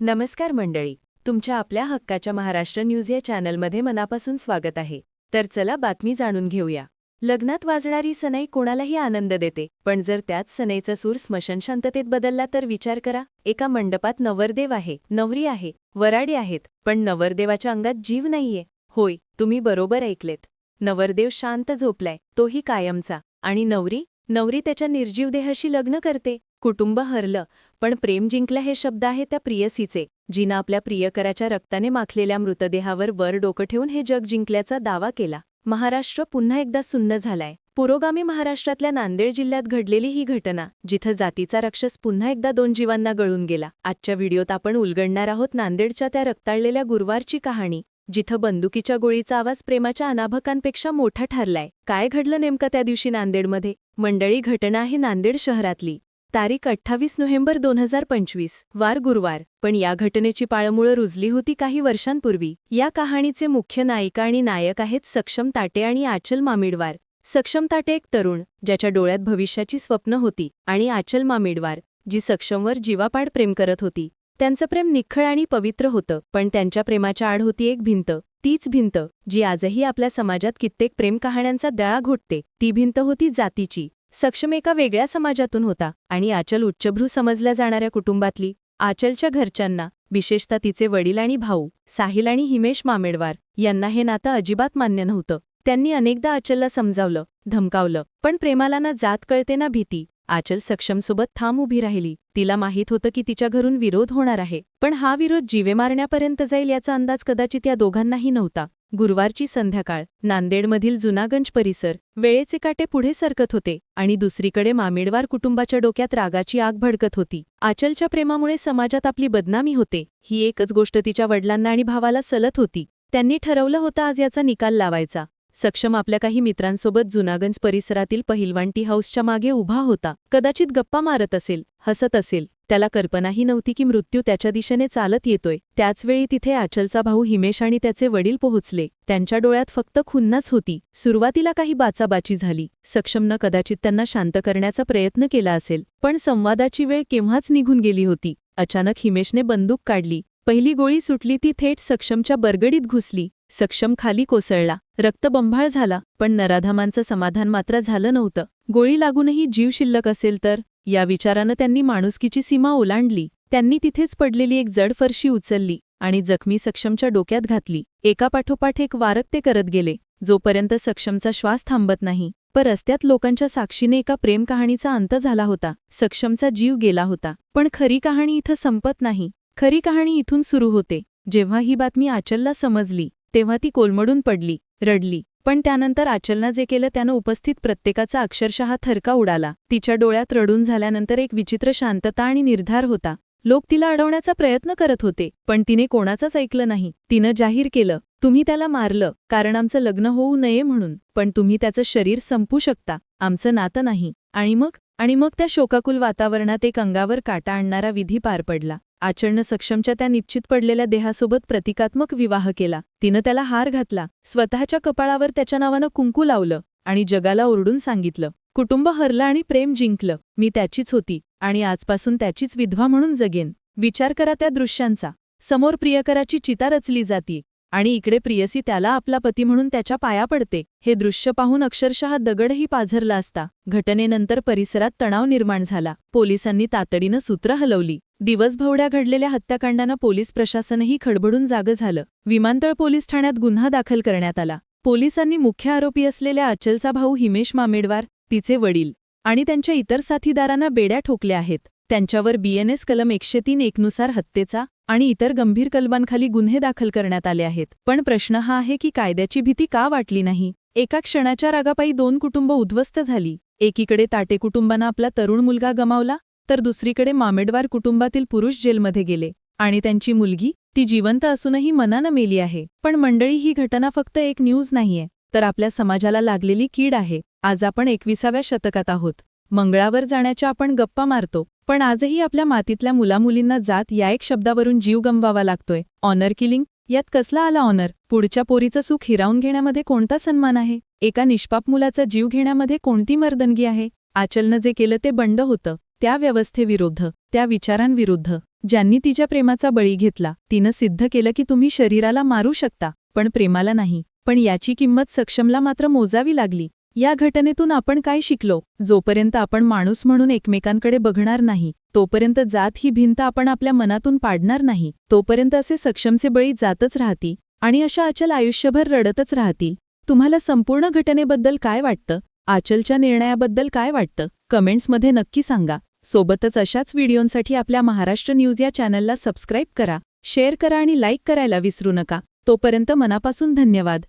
नमस्कार मंडळी तुमच्या आपल्या हक्काच्या महाराष्ट्र न्यूज या चॅनलमध्ये मनापासून स्वागत आहे. तर चला बातमी जाणून घेऊया. लग्नात वाजणारी सनई कोणालाही आनंद देते पण जर त्याच सनईचा सूर स्मशान शांततेत बदलला तर विचार करा एका मंडपात नवरदेव आहे नवरी आहे वराडी आहेत पण नवरदेवाच्या अंगात जीव नाहीये. होय तुम्ही बरोबर ऐकलेत. नवरदेव शांत झोपलाय तोही कायमचा. आणि नवरी? नवरी त्याच्या निर्जीव देहाशी लग्न करते. कुटुंब हरलं पण प्रेम जिंकलं हे शब्द आहे त्या प्रियसीचे जिनं आपल्या प्रियकराच्या रक्ताने माखलेल्या मृतदेहावर वर डोकं ठेवून हे जग जिंकल्याचा दावा केला. महाराष्ट्र पुन्हा एकदा सुन्न झालाय. पुरोगामी महाराष्ट्रातल्या नांदेड जिल्ह्यात घडलेली ही घटना जिथं जातीचा राक्षस पुन्हा एकदा दोन जीवांना गळून गेला. आजच्या व्हिडिओत आपण उलगडणार आहोत नांदेडच्या त्या रक्ताळलेल्या गुरुवारची कहाणी जिथं बंदुकीच्या गोळीचा आवाज प्रेमाच्या अनाभकांपेक्षा मोठा ठरलाय. काय घडलं नेमकं त्या दिवशी नांदेडमध्ये? मंडळी घटना आहे नांदेड शहरातली. तारीख अठ्ठावीस नोव्हेंबर दोन हजार पंचवीस वार गुरुवार. पण या घटनेची पाळमुळं रुजली होती काही वर्षांपूर्वी. या कहाणीचे मुख्य नायिका आणि नायक आहेत सक्षम ताटे आणि आचल मामिडवार. सक्षम ताटे एक तरुण ज्याच्या डोळ्यात भविष्याची स्वप्न होती आणि आचल मामिडवार जी सक्षमवर जीवापाड प्रेम करत होती. त्यांचं प्रेम निखळ आणि पवित्र होतं पण त्यांच्या प्रेमाच्या आड होती एक भिंत. तीच भिंत जी आजही आपल्या समाजात कित्येक प्रेम कहाण्यांचा दळा घोटते ती भिंत होती जातीची. सक्षम एका वेगळ्या समाजातून होता आणि आचल उच्चभ्रू समजल्या जाणाऱ्या कुटुंबातली आचलच्या घरच्यांना विशेषतः तिचे वडील आणि भाऊ साहिल आणि हिमेश मामेडवार यांना हे नातं अजिबात मान्य नव्हतं. त्यांनी अनेकदा आचलला समजावलं धमकावलं पण प्रेमाला ना जात कळते ना भीती. आचल सक्षमसोबत थांब उभी राहिली. तिला माहीत होतं की तिच्या घरून विरोध होणार आहे पण हा विरोध जीवे मारण्यापर्यंत जाईल याचा अंदाज कदाचित या दोघांनाही नव्हता. गुरुवारची संध्याकाळ नांदेडमधील जुनागंज परिसर वेळेचे काटे पुढे सरकत होते आणि दुसरीकडे मामेडवार कुटुंबाच्या डोक्यात रागाची आग भडकत होती. आचलच्या प्रेमामुळे समाजात आपली बदनामी होते. ही एकच गोष्ट तिच्या वडिलांना आणि भावाला सलत होती. त्यांनी ठरवलं होतं आज याचा निकाल लावायचा. सक्षम आपल्या काही मित्रांसोबत जुनागंज परिसरातील पहिलवांटी हाऊसच्या मागे उभा होता. कदाचित गप्पा मारत असेल हसत असेल त्याला कल्पनाही नव्हती की मृत्यू त्याच्या दिशेने चालत येतोय. त्याचवेळी तिथे आचलचा भाऊ हिमेश आणि त्याचे वडील पोहोचले. त्यांच्या डोळ्यात फक्त खुन्नाच होती. सुरुवातीला काही बाचाबाची झाली. सक्षमनं कदाचित त्यांना शांत करण्याचा प्रयत्न केला असेल पण संवादाची वेळ केव्हाच निघून गेली होती. अचानक हिमेशने बंदूक काढली. पहिली गोळी सुटली ती थेट सक्षमच्या बरगडीत घुसली. सक्षम खाली कोसळला. रक्तबंभाळ झाला पण नराधामांचं समाधान मात्र झालं नव्हतं. गोळी लागूनही जीव शिल्लक असेल तर? या विचारानं त्यांनी माणुसकीची सीमा ओलांडली. त्यांनी तिथेच पडलेली एक जड फरशी उचलली आणि जखमी सक्षमच्या डोक्यात घातली. एकापाठोपाठ एक वारक ते करत गेले. जोपर्यंत सक्षमचा श्वास थांबत नाही पर रस्त्यात लोकांच्या साक्षीने एका प्रेम कहाणीचा अंत झाला होता. सक्षमचा जीव गेला होता. पण खरी कहाणी इथं संपत नाही. खरी कहाणी इथून सुरू होते. जेव्हा ही बातमी आचलला समजली तेव्हा ती कोलमडून पडली रडली. पण त्यानंतर आचलनं जे केलं त्यानं उपस्थित प्रत्येकाचा अक्षरशः थरका उडाला. तिच्या डोळ्यात रडून झाल्यानंतर एक विचित्र शांतता आणि निर्धार होता. लोक तिला अडवण्याचा प्रयत्न करत होते पण तिने कोणाचाच ऐकलं नाही. तिनं जाहीर केलं तुम्ही त्याला मारलं कारण आमचं लग्न होऊ नये म्हणून पण तुम्ही त्याचं शरीर संपू शकता. आमचं नातं नाही. आणि मग? आणि मग त्या शोकाकुल वातावरणात एक अंगावर काटा आणणारा विधी पार पडला. आचरण सक्षमच्या त्या निश्चित पडलेल्या देहासोबत प्रतिकात्मक विवाह केला. तिनं त्याला हार घातला. स्वतःच्या कपाळावर त्याच्या नावानं कुंकू लावलं आणि जगाला ओरडून सांगितलं. कुटुंब हरलं आणि प्रेम जिंकलं. मी त्याचीच होती आणि आजपासून त्याचीच विधवा म्हणून जगेन. विचार करा त्या दृश्यांचा. समोर प्रियकराची चिता रचली जाती आणि इकडे प्रियसी त्याला आपला पती म्हणून त्याच्या पाया पडते. हे दृश्य पाहून अक्षरशः दगडही पाझरला असता. घटनेनंतर परिसरात तणाव निर्माण झाला. पोलिसांनी तातडीनं सूत्र हलवली. दिवसभवड्या घडलेल्या हत्याकांडानं पोलीस प्रशासनही खडबडून जागं झालं. विमानतळ पोलीस ठाण्यात गुन्हा दाखल करण्यात आला. पोलिसांनी मुख्य आरोपी असलेल्या अचलचा भाऊ हिमेश मामेडवार तिचे वडील आणि त्यांच्या इतर साथीदारांना बेड्या ठोकल्या आहेत. त्यांच्यावर बीएनएस कलम एकशे तीन एकनुसार हत्येचा आणि इतर गंभीर कलमांखाली गुन्हे दाखल करण्यात आले आहेत. पण प्रश्न हा आहे की कायद्याची भीती का वाटली नाही? एका क्षणाच्या रागापायी दोन कुटुंब उद्ध्वस्त झाली. एकीकडे ताटे कुटुंबानं आपला तरुण मुलगा गमावला तर दुसरीकडे मामेडवार कुटुंबातील पुरुष जेलमध्ये गेले. आणि त्यांची मुलगी ती जिवंत असूनही मनानं मेली आहे. पण मंडळी ही घटना फक्त एक न्यूज नाहीये तर आपल्या समाजाला लागलेली कीड आहे. आज आपण एकविसाव्या शतकात आहोत. मंगळावर जाण्याच्या आपण गप्पा मारतो. पण आजही आपल्या मातीतल्या मुलामुलींना जात या एक शब्दावरून जीव गमवावा लागतोय. ऑनर किलिंग यात कसला आला ऑनर पुढच्या पोरीचं सुख हिरावून घेण्यामध्ये कोणता सन्मान आहे? एका निष्पाप मुलाचा जीव घेण्यामध्ये कोणती मर्दनगी आहे? आचलनं जे केलं ते बंड होतं. त्या व्यवस्थेविरुद्ध त्या विचारांविरुद्ध ज्यांनी तिच्या प्रेमाचा बळी घेतला तिनं सिद्ध केलं की तुम्ही शरीराला मारू शकता पण प्रेमाला नाही. पण याची किंमत सक्षमला मात्र मोजावी लागली. या घटनेतून आपण काय शिकलो? जोपर्यंत आपण माणूस म्हणून एकमेकांकडे बघणार नाही तोपर्यंत जात ही भिंत आपण आपल्या मनातून पाडणार नाही तोपर्यंत असे सक्षमचे बळी जातच राहती आणि अशा अचल आयुष्यभर रडतच राहतील. तुम्हाला संपूर्ण घटनेबद्दल काय वाटतं? आचलच्या निर्णयाबद्दल काय वाटतं? कमेंट्समध्ये नक्की सांगा. सोबतच अशाच व्हिडिओंसाठी आपल्या महाराष्ट्र न्यूज या चॅनलला सबस्क्राईब करा शेअर करा आणि लाईक करायला विसरू नका. तोपर्यंत मनापासून धन्यवाद.